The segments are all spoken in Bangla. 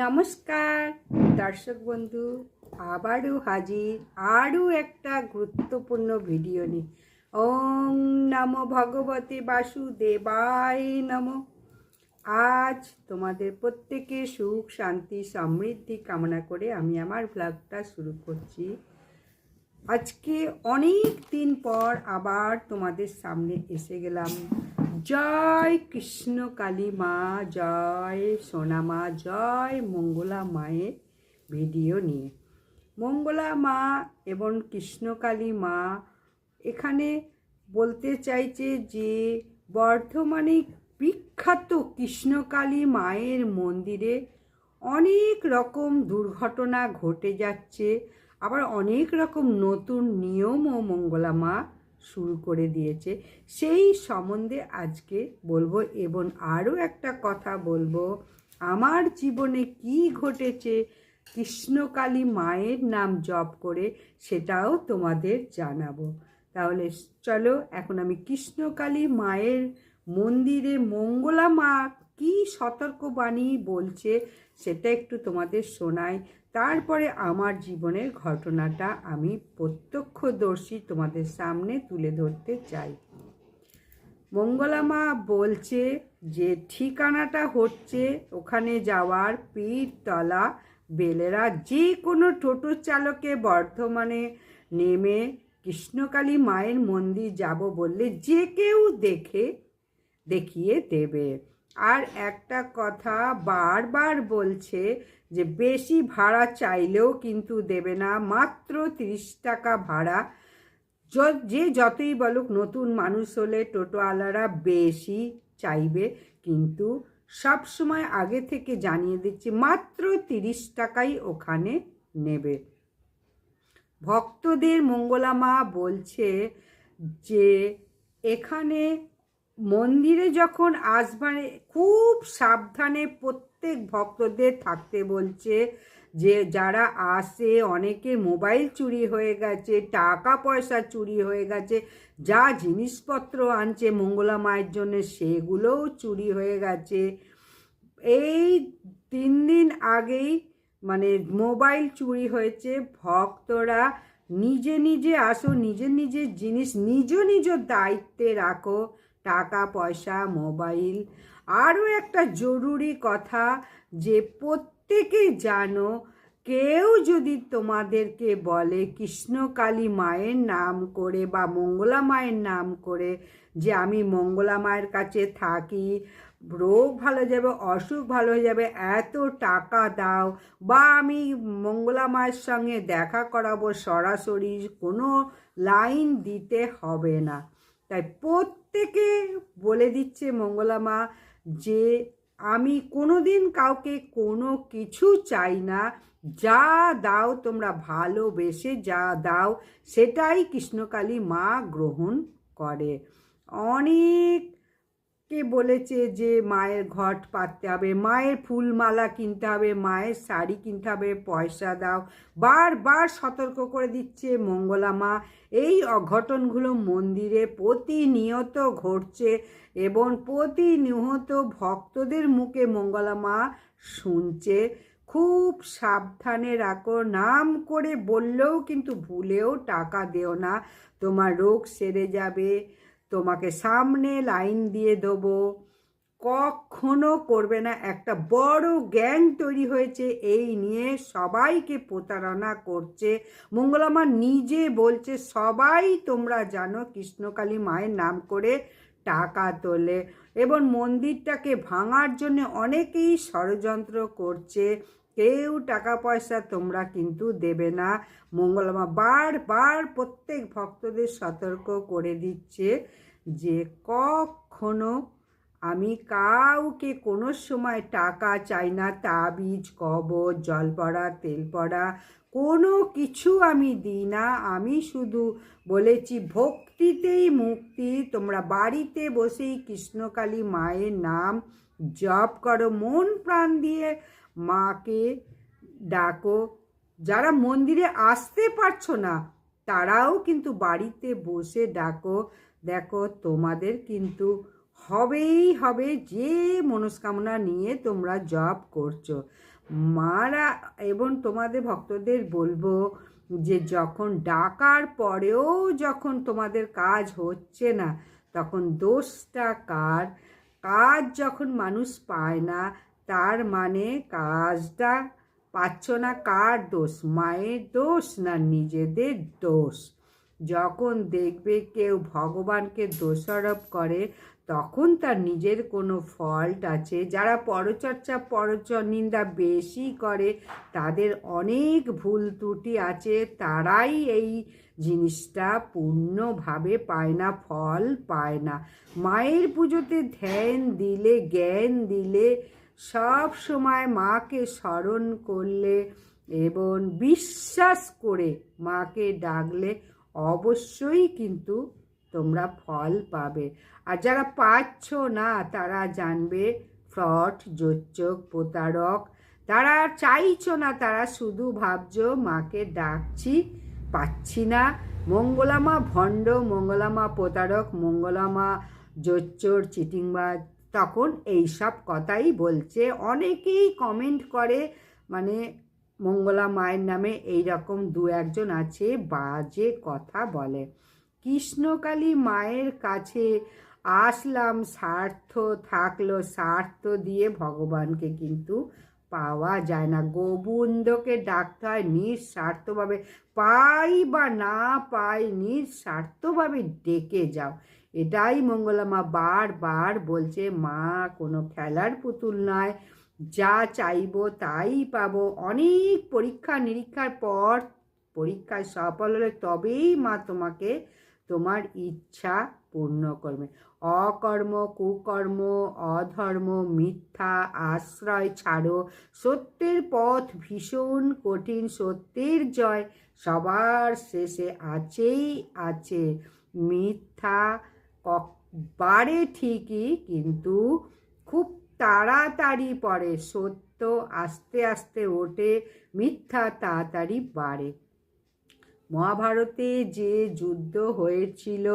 নমস্কার। দর্শক বন্ধু, আবারও হাজির, আরও একটা গুরুত্বপূর্ণ ভিডিও নিয়ে। ওম নম ভগবতে বাসুদেবায় নম। আজ তোমাদের প্রত্যেকে সুখ, শান্তি, সমৃদ্ধি কামনা করে আমি আমার ব্লগটা শুরু করছি। আজকে অনেক দিন পর আবার তোমাদের সামনে এসে গেলাম। জয় কৃষ্ণ কালী মা, জয় সোনা মা, জয় মঙ্গলা মায়ের ভিডিও নিয়ে। মঙ্গলা মা এবং কৃষ্ণকালী মা এখানে বলতে চাইছে যে, বর্ধমানে বিখ্যাত কৃষ্ণকালী মায়ের মন্দিরে অনেক রকম দুর্ঘটনা ঘটে যাচ্ছে। আবার অনেক রকম নতুন নিয়ম ও মঙ্গলা মা শুরু করে দিয়েছে। সেই সম্বন্ধে আজকে বলব এবং আরও একটা কথা বলব। আমার জীবনে কি ঘটেছে, কৃষ্ণকালী মায়ের নাম জপ করে সেটাও তোমাদের জানাব। তাহলে চলো এখন আমি কৃষ্ণকালী মায়ের মন্দিরে মঙ্গলা মা কি সতর্কবাণী বলছে সেটা একটু তোমাদের শোনাই। তারপরে আমার জীবনের ঘটনাটা আমি প্রত্যক্ষদর্শী তোমাদের সামনে তুলে ধরতে চাই। মঙ্গলামা বলছে যে, ঠিকানাটা হচ্ছে ওখানে যাওয়ার পীরতলা বেলেরা যে কোনো টোটো চালকে বর্ধমানে নেমে কৃষ্ণকালী মায়ের মন্দির যাব বললে যে কেউ দেখে দেখিয়ে দেবে। আর একটা কথা বারবার বলছে যে বেশি ভাড়া চাইলেও কিন্তু দেবে না, মাত্র তিরিশ টাকা ভাড়া। য- যতই বলুক, নতুন মানুষ হলে টোটোওয়ালারা বেশি চাইবে। কিন্তু সব সময় আগে থেকে জানিয়ে দিচ্ছি, মাত্র তিরিশ টাকাই ওখানে নেবে। ভক্তদের মঙ্গলামা বলছে যে, এখানে মন্দিরে যখন আসবানে খুব সাবধানে প্রত্যেক ভক্তদের থাকতে বলছে যে যারা আসে অনেকের মোবাইল চুরি হয়ে গেছে, টাকা পয়সা চুরি হয়ে গেছে, যা জিনিসপত্র আনছে মঙ্গলা মায়ের জন্য সেগুলোও চুরি হয়ে গেছে। এই তিন দিন আগেই মানে মোবাইল চুরি হয়েছে, ভক্তরা নিজে নিজে আসো নিজের নিজের জিনিস নিজ নিজ দায়িত্বে রাখো। টাকা পয়সা মোবাইল, আরও একটা জরুরি কথা যে প্রত্যেকে জানো, কেউ যদি তোমাদেরকে বলে কৃষ্ণকালী মায়ের নাম করে বা মঙ্গলা মায়ের নাম করে যে আমি মঙ্গলা মায়ের কাছে থাকি, রোগ ভালো যাবে, অসুখ ভালো হয়ে যাবে, এত টাকা দাও বা আমি মঙ্গলা মায়ের সঙ্গে দেখা করাবো সরাসরি, কোনো লাইন দিতে হবে না। তাই প্রত্যেকে বলে দিচ্ছে মঙ্গলা মা যে আমি কোনো দিন কাউকে কোনো কিছু চাই না। যা দাও তোমরা ভালোবেসে যা দাও, সেটাই কৃষ্ণকালী মা গ্রহণ করে। অনেক কে বলেছে যে মায়ের ঘট পাততে হবে, মায়ের ফুলমালা কিনতে হবে, মায়ের শাড়ি কিনতে হবে, পয়সা দাও। বারবার সতর্ক করে দিচ্ছে মঙ্গলা মা। এই অঘটনগুলো মন্দিরে প্রতিনিয়ত ঘটছে এবং প্রতিনিয়ত ভক্তদের মুখে মঙ্গলা মা শুনছে। খুব সাবধানে রাখো, নাম করে বললেও কিন্তু ভুলেও টাকা দেও না। তোমার রোগ সেরে যাবে। তোমাকে সামনে লাইন দিয়ে দেবো। কখনো করবে না, একটা বড় গ্যাং তৈরি হয়েছে, এই নিয়ে সবাইকে প্রতারণা করছে। মঙ্গলামা নিজে বলছে, সবাই তোমরা জানো কৃষ্ণকালী মায়ের নাম করে টাকা তোলে এবং মন্দিরটাকে ভাঙার জন্য অনেকেই ষড়যন্ত্র করছে। কেউ টাকা পয়সা তোমরা কিন্তু দেবে না। মঙ্গলমা বারবার প্রত্যেক ভক্তদের সতর্ক করে দিচ্ছে। যে কখনো আমি কাউকে কোনো সময় টাকা চাই না, তাবিজ, কবজ, জল পড়া, তেল পড়া, কোনো কিছু আমি দিই না। আমি শুধু বলেছি, ভক্তিতেই মুক্তি। তোমরা বাড়িতে বসেই কৃষ্ণকালী মায়ের নাম জপ করো। মন প্রাণ দিয়ে মাকে ডাকো। যারা মন্দিরে আসতে পারছ না, তারাও কিন্তু বাড়িতে বসে ডাকো। দেখো, তোমাদের কিন্তু হবেই হবে যে মনস্কামনা নিয়ে তোমরা জব করছ। মারা এবং তোমাদের ভক্তদের বলব যে যখন ডাকার পরেও যখন তোমাদের কাজ হচ্ছে না, তখন দোষটা কার? কাজ যখন মানুষ পায় না, তার মানে কাজটা পাচ্ছ না কার দোষ? মায়ের দোষ না নিজেদের দোষ? যখন দেখবে কেউ ভগবানকে দোষারোপ করে, তখন তার নিজের কোনো ফল্ট আছে। যারা পরচর্চা পরচ নিন্দা বেশি করে, তাদের অনেক ভুল ত্রুটি আছে। তারাই এই জিনিসটা পূর্ণভাবে পায় না, ফল পায় না। মায়ের পুজোতে ধ্যান দিলে, জ্ঞান দিলে, সব সময় মাকে স্মরণ করলে এবং বিশ্বাস করে মাকে ডাকলে অবশ্যই কিন্তু তোমরা ফল পাবে। আর যারা পাচ্ছ না, তারা জানবে, ফ্রড জোচ্চক প্রতারক, তারা চাইছো না, তারা শুধু ভাবছ, মাকে ডাকছি, পাচ্ছি না। মঙ্গলামা ভণ্ড, মঙ্গলামা প্রতারক, মঙ্গলামা জোচ্চোর চিটিংবাজ, তখন এই সব কথাই বলছে। অনেকেই কমেন্ট করে মানে মঙ্গলা মায়ের নামে এই রকম দু একজন আছে, বাজে কথা বলে। কৃষ্ণকালী মায়ের কাছে আসলাম, স্বার্থ থাকল, স্বার্থ দিয়ে ভগবানকে কিন্তু পাওয়া যায় না। গোবিন্দকে ডাকতে হয় নিঃস্বার্থভাবে। পাই বা না পাই নিঃস্বার্থভাবে ডেকে যাও। এটাই মঙ্গলামা বারবার বলছে, মা কোনো খেলার পুতুল নয়। যা চাইব তাই পাবো। অনেক পরীক্ষা নিরীক্ষার পর পরীক্ষায় সফল হলে তবেই মা তোমাকে তোমার ইচ্ছা পূর্ণ করবে। অকর্ম, কুকর্ম, অধর্ম, মিথ্যা, আশ্রয় ছাড়ো। সত্যের পথ ভীষণ কঠিন, সত্যের জয় সবার শেষে আছেই আছে। মিথ্যা বাড়ে ঠিকই, কিন্তু খুব তাড়াতাড়ি পড়ে, সত্য আস্তে আস্তে ওঠে, মিথ্যা তাড়াতাড়ি বাড়ে। মহাভারতে যে যুদ্ধ হয়েছিল,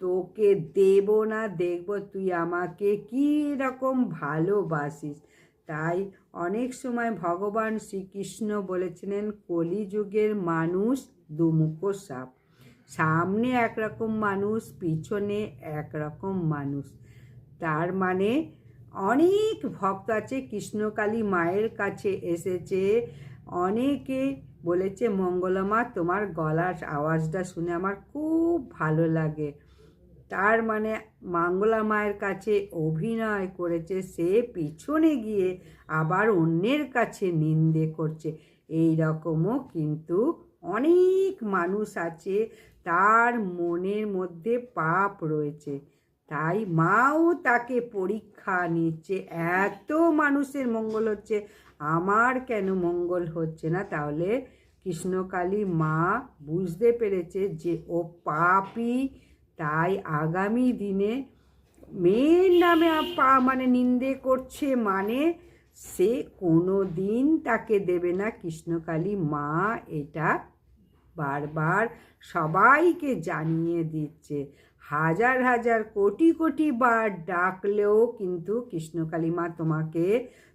তোকে দেব না, দেখব তুই আমাকে কী রকম ভালোবাসিস। তাই অনেক সময় ভগবান শ্রীকৃষ্ণ বলেছিলেন, কলিযুগের মানুষ দুমুখো সাপ। সামনে একরকম মানুষ, পিছনে একরকম মানুষ। তার মানে অনেক ভক্ত আছে কৃষ্ণকালী মায়ের কাছে এসেছে। অনেকে বলেছে, মঙ্গলমা, তোমার গলার আওয়াজটা শুনে আমার খুব ভালো লাগে। তার মানে মঙ্গলা মায়ের কাছে অভিনয় করেছে, সে পিছনে গিয়ে আবার অন্যের কাছে নিন্দে করছে। এই রকমও কিন্তু অনেক মানুষ আছে, তার মনের মধ্যে পাপ রয়েছে। তাই মাও তাকে পরীক্ষা নিচ্ছে। এত মানুষের মঙ্গল হচ্ছে। আমার কেন মঙ্গল হচ্ছে না? তাহলে কৃষ্ণকালী মা বুঝতে পেরেছে যে ও পাপি। তাই আগামী দিনে মেয়ের নামে পা মানে নিন্দে করছে মানে সে কোনো দিন তাকে দেবে না। কৃষ্ণকালী মা এটা বারবার সবাইকে জানিয়ে দিচ্ছে। হাজার হাজার কোটি কোটি বার ডাকলেও কিন্তু কৃষ্ণকালী মা তোমাকে,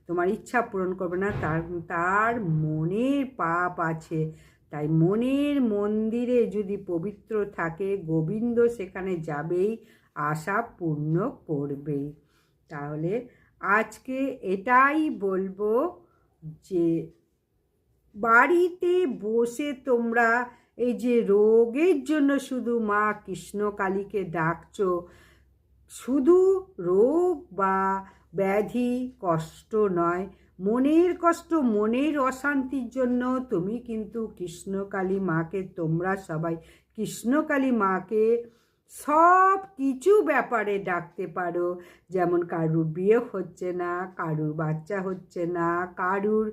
তোমার ইচ্ছা পূরণ করবে না। তার তার মনের পাপ আছে। তাই মনের মন্দিরে যদি পবিত্র থাকে, গোবিন্দ সেখানে যাবেই, আশা পূর্ণ করবেই। তাহলে আজকে এটাই বলব যে, বাড়িতে বসে তোমরা এই যে রোগের জন্য শুধু মা কৃষ্ণকালীকে ডাকছো, শুধু রোগ বা ব্যাধি কষ্ট নয়, মনের কষ্ট, মনের অশান্তির জন্য তুমি কিন্তু কৃষ্ণকালী মাকে, তোমরা সবাই কৃষ্ণকালী মাকে সব কিছু ব্যাপারে ডাকতে পারো। যেমন কারুর বিয়ে হচ্ছে না, কারুর বাচ্চা হচ্ছে না, কারুর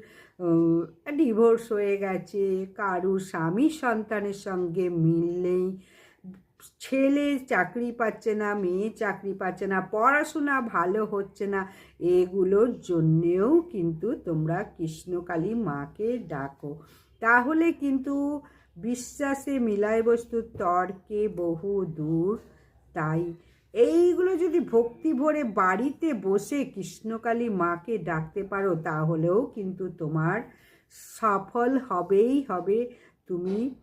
ডিভোর্স হয়ে গেছে, কারুর স্বামী সন্তানের সঙ্গে মিল নেই, ছেলে চাকরি পাচ্ছে না, মেয়ে চাকরি পাচ্ছে না, পড়াশোনা ভালো হচ্ছে না, এগুলোর জন্যেও কিন্তু তোমরা কৃষ্ণকালী মাকে ডাকো। তাহলে কিন্তু বিশ্বাসে মিলায় বস্তু তর্কে বহু দূর। তাই এইগুলো যদি ভক্তি ভরে বাড়িতে বসে কৃষ্ণকালী মাকে ডাকতে পারো, তাহলেও কিন্তু তোমার সফল হবেই হবে। তুমি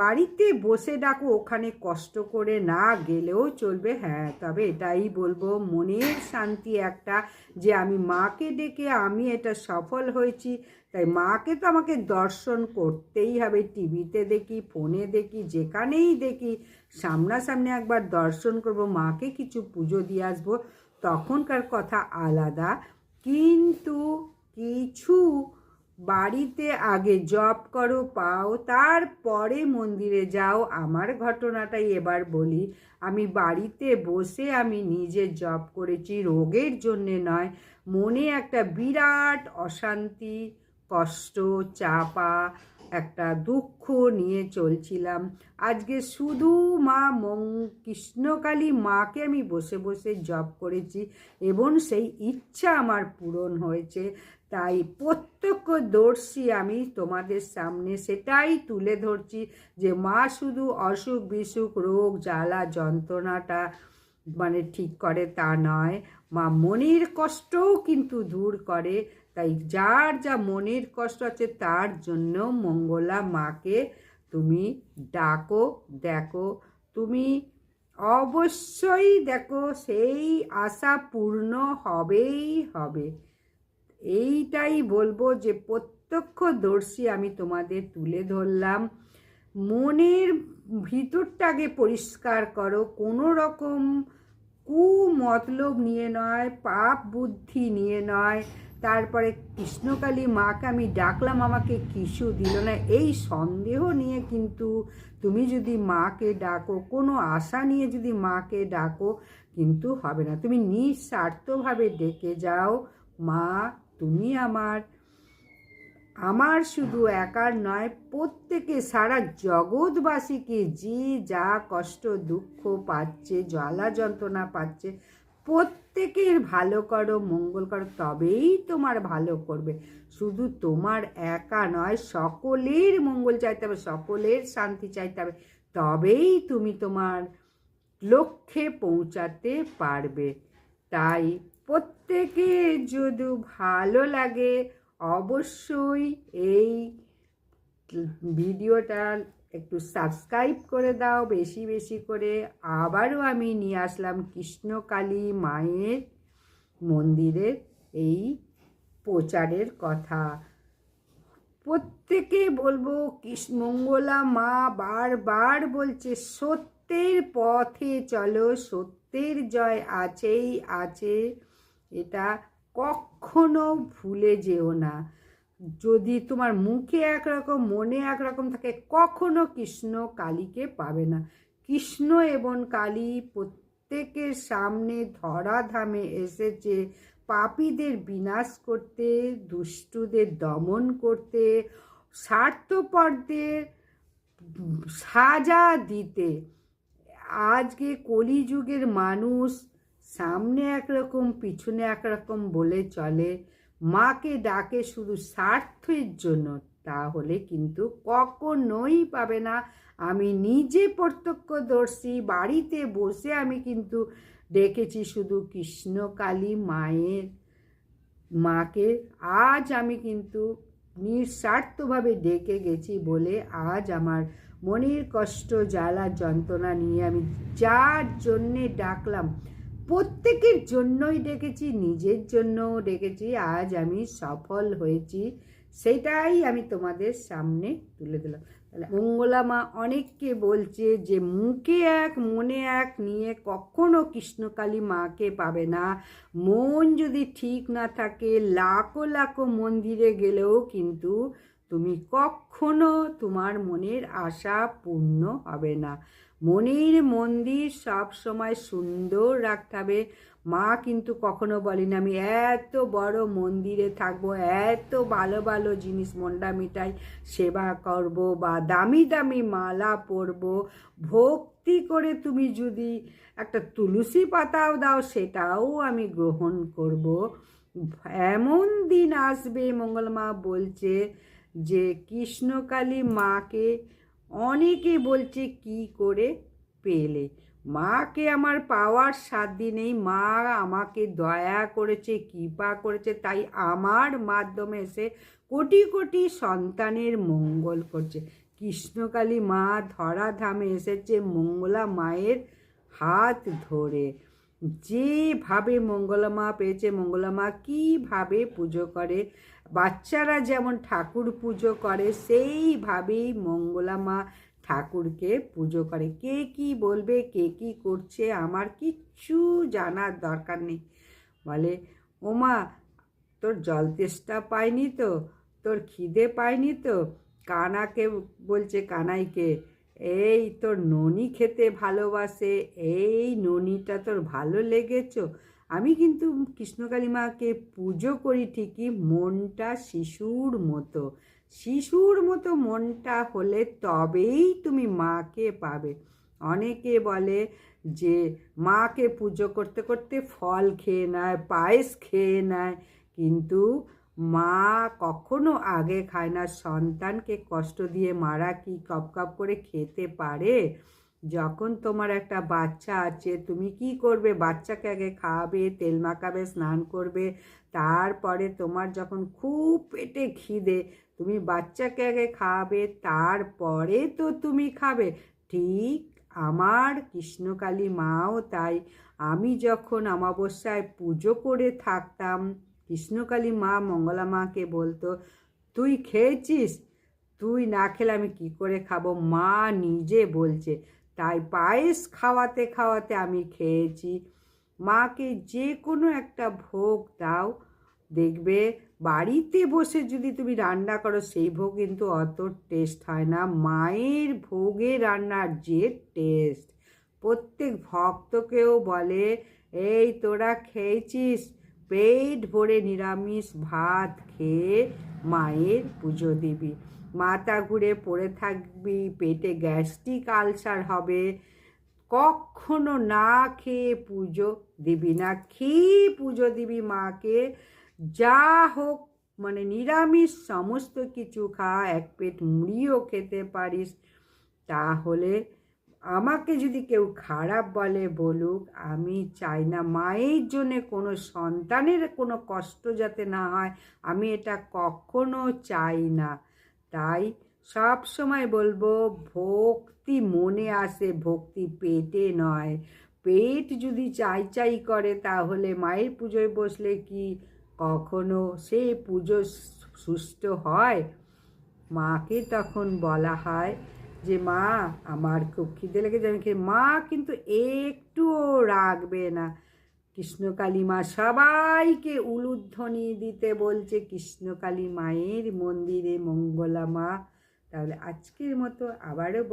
বাড়িতে বসে ডাকো, ওখানে কষ্ট করে না গেলেও চলবে। হ্যাঁ তবে এটাই বলব, মনের শান্তি একটা যে আমি মাকে ডেকে আমি এটা সফল হয়েছি। তাই মাকে তো আমাকে দর্শন করতেই হবে, টিভিতে দেখি, ফোনে দেখি, যেখানেই দেখি, সামনাসামনি একবার দর্শন করব, মাকে কিছু পুজো দিয়ে আসব, তখনকার কথা আলাদা। কিন্তু কিছু বাড়িতে আগে জব করো, পাও, তারপরে মন্দিরে যাও। আমার ঘটনাটাই এবার বলি। আমি বাড়িতে বসে আমি নিজে জব করেছি। রোগের জন্যে নয়, মনে একটা বিরাট অশান্তি, কষ্ট, চাপা, একটা দুঃখ নিয়ে চলছিলাম। আজকে শুধু মা মং কৃষ্ণকালী মাকে আমি বসে বসে জব করেছি এবং সেই ইচ্ছা আমার পূরণ হয়েছে। তাই প্রত্যক্ষ প্রত্যক্ষদর্শী আমি তোমাদের সামনে সেটাই তুলে ধরছি যে মা শুধু অসুখ, বিসুখ, রোগ, জ্বালা, যন্ত্রণাটা মানে ঠিক করে তা নয়। মা মনের কষ্টও কিন্তু দূর করে। তাই যার যা মনের কষ্ট আছে তার জন্য মঙ্গলা মাকে তুমি ডাকো, দেখো। তুমি অবশ্যই দেখো সেই আশা পূর্ণ হবেই হবে। এইটাই বলব যে প্রত্যক্ষদর্শী আমি তোমাদের তুলে ধরলাম। মনের ভিতরটাকে পরিষ্কার করো, কোনো রকম কু মতলব নিয়ে নয়, পাপ বুদ্ধি নিয়ে নয়। তারপরে কৃষ্ণকালী মাকে আমি ডাকলাম, আমাকে কিছু দিল না। এই সন্দেহ নিয়ে কিন্তু তুমি যদি মাকে ডাকো, কোনো আশা নিয়ে যদি মাকে ডাকো, কিন্তু হবে না। তুমি নিঃস্বার্থভাবে ডেকে যাও মা তুমি আমার। আমার শুধু একার নয়, প্রত্যেকে সারা জগৎবাসীকে যে যা কষ্ট, দুঃখ পাচ্ছে, জ্বালা যন্ত্রণা পাচ্ছে, প্রত্যেকের ভালো করো, মঙ্গল করো, তবেই তোমার ভালো করবে। শুধু তোমার একা নয়, সকলের মঙ্গল চাইতে হবে, সকলের শান্তি চাইতে হবে, তবেই তুমি তোমার লক্ষ্যে পৌঁছাতে পারবে। তাই প্রত্যেকে যদি ভালো লাগে অবশ্যই এই ভিডিওটা একটু সাবস্ক্রাইব করে দাও, বেশি বেশি করে। আবারও আমি নিয়ে আসলাম কৃষ্ণকালী মায়ের মন্দিরের এই প্রচারের কথা। প্রত্যেকে বলব কৃষ্ণমঙ্গলা মা বারবার বলছে, সত্যের পথে চলো সত্যের জয় আছেই আছে এটা কখনো ভুলে যেও না। যদি তোমার মুখে একরকম, মনে একরকম থাকে, কখনো কৃষ্ণ কালীকে পাবে না। কৃষ্ণ এবং কালী প্রত্যেকের সামনে ধরাধামে এসেছে। পাপীদের বিনাশ করতে, দুষ্টুদের দমন করতে, স্বার্থপরদের সাজা দিতে। আজকে কলিযুগের মানুষ সামনে একরকম, পিছনে একরকম বলে চলে। মাকে ডাকে শুধু স্বার্থের জন্য, তাহলে কিন্তু কখনোই পাবে না। আমি নিজে প্রত্যক্ষদর্শী, বাড়িতে বসে আমি কিন্তু ডেকেছি শুধু কৃষ্ণকালী মায়ের। মাকে আজ আমি কিন্তু নিঃস্বার্থভাবে ডেকে গেছি বলে আজ আমার মনের কষ্ট, জ্বালা, যন্ত্রণা নিয়ে আমি যার জন্যে ডাকলাম, প্রত্যেকের জন্যই ডেকেছি, নিজের জন্যও ডেকেছি, আজ আমি সফল হয়েছি, সেটাই আমি তোমাদের সামনে তুলে দিলাম তাহলে মঙ্গলা মা অনেককে বলছে যে, মুখে এক, মনে এক নিয়ে কখনো কৃষ্ণকালী মাকে পাবে না। মন যদি ঠিক না থাকে, লাখো লাখো মন্দিরে গেলেও কিন্তু তুমি কখনো তোমার মনের আশা পূর্ণ হবে না। মনের মন্দির সব সময় সুন্দর রাখতে হবে। মা কিন্তু কখনো বলেনি, আমি এত বড় মন্দিরে থাকব, এত ভালো ভালো জিনিস মন্ডা মিঠাই সেবা করব বা দামি দামি মালা পরব। ভক্তি করে তুমি যদি একটা তুলসী পাতাও দাও, সেটাও আমি গ্রহণ করব। এমন দিন আসবে মঙ্গলমা বলছে যে কৃষ্ণকালী মাকে অনেকে বলছে কি করে পেলে। মাকে আমার পাওয়ার সাত দিনেই মা আমাকে দয়া করেছে, কৃপা করেছে, তাই আমার মাধ্যমে এসে কোটি কোটি সন্তানের মঙ্গল করছে। কৃষ্ণকালী মা ধরাধামে এসেছে মঙ্গলা মায়ের হাত ধরে। যেভাবে মঙ্গলা মা পেয়েছে, মঙ্গলা মা কীভাবে পুজো করে বাচ্চারা যেমন ঠাকুর পুজো করে, সেইভাবেই মঙ্গলা মা ঠাকুরকে পুজো করে। কে কি বলবে, কে কি করছে, আমার কিচ্ছু জানার দরকার নেই। বলে, ওমা, তোর জল তেষ্টা পায়নি তো? তোর খিদে পায়নি তো? কানাকে বলছে কানাইকে, এই তোর ননি খেতে ভালোবাসে, এই ননিটা তোর ভালো লেগেছ? আমি কিন্তু কৃষ্ণকালী মাকে পুজো করি ঠিকই, মনটা শিশুর মতো। শিশুর মতো মনটা হলে তবেই তুমি মাকে পাবে। অনেকে বলে যে মাকে পুজো করতে করতে ফল খেয়ে নেয়, পায়েস খেয়ে নেয়, কিন্তু মা কখনো আগে খায় না। সন্তানকে কষ্ট দিয়ে মারা কি কপ কপ করে খেতে পারে? যখন তোমার একটা বাচ্চা আছে, তুমি কি করবে? বাচ্চাকে আগে খাওয়াবে তেল মাখাবে, স্নান করবে, তারপরে তোমার যখন খুব পেটে খিদে, তুমি বাচ্চাকে আগে খাওয়াবে তারপরে তো তুমি খাবে। ঠিক আমার কৃষ্ণকালী মাও তাই। আমি যখন অমাবস্যায় পুজো করে থাকতাম, কৃষ্ণকালী মা মঙ্গলা মাকে বলতো, তুই খেয়েছিস? তুই না খেলে আমি কী করে খাব? মা নিজে বলছে তাই পায়েস খাওয়াতে খাওয়াতে আমি খেয়েছি। মাকে যে কোনো একটা ভোগ দাও। দেখবে বাড়িতে বসে যদি তুমি রান্না করো, সেই ভোগ কিন্তু অত টেস্ট হয় না। মায়ের ভোগে রান্নার যে টেস্ট প্রত্যেক ভক্তকেও বলে, এই তোরা খেয়েছিস? পেট ভরে নিরামিষ ভাত খেয়ে মায়ের পুজো দিবি। মাথা ঘুরে পড়ে থাকবি, পেটে গ্যাস্ট্রিক আলসার হবে। কখনো না খেয়ে পুজো দিবি না, খেয়ে পুজো দিবি মাকে। যা হোক মানে নিরামিষ সমস্ত কিছু খা, এক পেট মুড়িও খেতে পারিস। তাহলে আমাকে যদি কেউ খারাপ বলে বলুক, আমি চাই না মায়ের জন্যে কোনো সন্তানের কোনো কষ্ট যাতে না হয়, আমি এটা কখনো চাই না। তাই সব সময় বলব, ভক্তি মনে আসে, ভক্তি পেটে নয়। পেট যদি চাই চাই করে, তাহলে মায়ের পুজোয় বসলে কি কখনো সে পুজো সুস্থ হয়? মাকে তখন বলা হয় যে, মা, আমার খুব খিদে লেগেছে। আমি মা, কিন্তু একটুও রাখবে না। কৃষ্ণকালী মা সবাইকে উলুধ্বনি দিতে বলছে কৃষ্ণকালী মায়ের মন্দিরে মঙ্গলা মা। তাহলে আজকের মতো আবারও বল